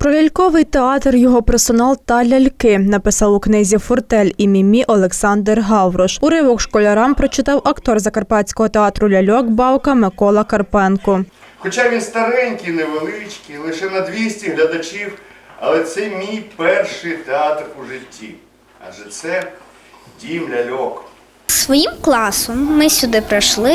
Про ляльковий театр, його персонал та ляльки написав у книзі Фортель і Мімі Олександр Гаврош. Уривок школярам прочитав актор Закарпатського театру ляльок Бавка Микола Карпенко. Хоча він старенький, невеличкий, лише на 200 глядачів, але це мій перший театр у житті. Адже це дім ляльок. Своїм класом ми сюди прийшли.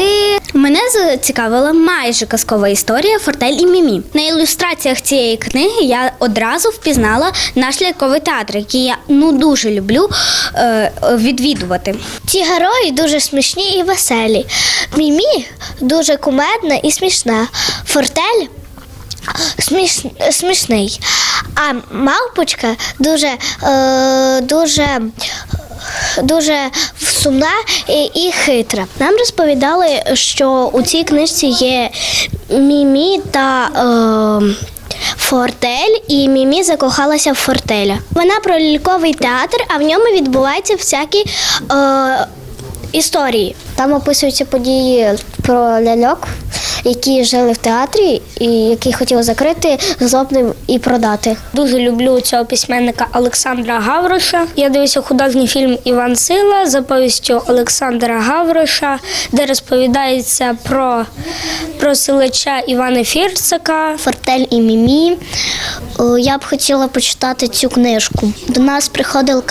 Мене зацікавила майже казкова історія Фортель і Мімі. На ілюстраціях цієї книги я одразу впізнала наш ляльковий театр, який я ну дуже люблю е, відвідувати. Ці герої дуже смішні і веселі. Мімі дуже кумедна і смішна. Фортель сміш... смішний. А мавпочка дуже, е, дуже, дуже сумна і, хитра. Нам розповідали, що у цій книжці є Мімі та. Е, Фортель і Мімі закохалася в Фортеля. Вона про лільковий театр, а в ньому відбуваються всякі е, історії. Там описуються події про ляльок, які жили в театрі і які хотіли закрити, злобним і продати. Дуже люблю цього письменника Олександра Гавроша. Я дивився художній фільм Іван Сила за повістю Олександра Гавроша, де розповідається про, про селича Івана Фірцика. Фортель і Мімі. Я б хотіла почитати цю книжку. До нас приходила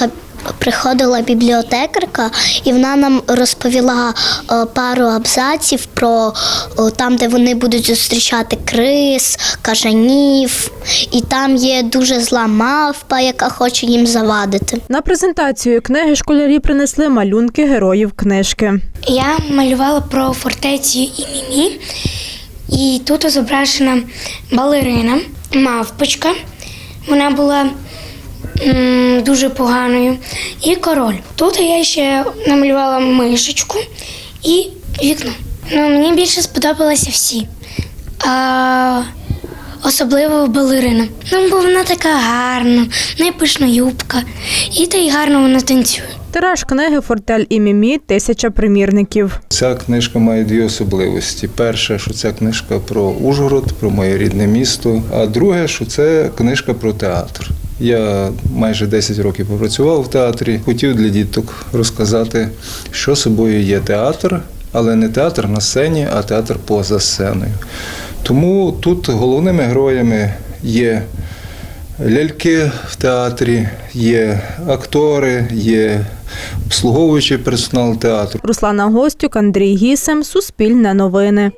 Приходила бібліотекарка, і вона нам розповіла е, пару абзаців про е, там, де вони будуть зустрічати крис, кажанів, і там є дуже зла мавпа, яка хоче їм завадити. На презентацію книги школярі принесли малюнки героїв книжки. Я малювала про фортецю і Мімі, і тут зображена балерина, мавпочка. Вона була дуже поганою. І король. Тут я ще намалювала мишечку і вікно. Ну, мені більше сподобалися всі. А, особливо балерина. Ну, бо вона така гарна, неї юбка, і та й гарно вона танцює. Тираж книги Фортель і Мімі тисяча примірників. Ця книжка має дві особливості. Перше, що це книжка про Ужгород, про моє рідне місто. А друге, що це книжка про театр. Я майже 10 років попрацював в театрі. Хотів для діток розказати, що собою є театр, але не театр на сцені, а театр поза сценою. Тому тут головними героями є ляльки в театрі, є актори, є обслуговуючий персонал театру. Руслана Гостюк, Андрій Гісем, Суспільне новини.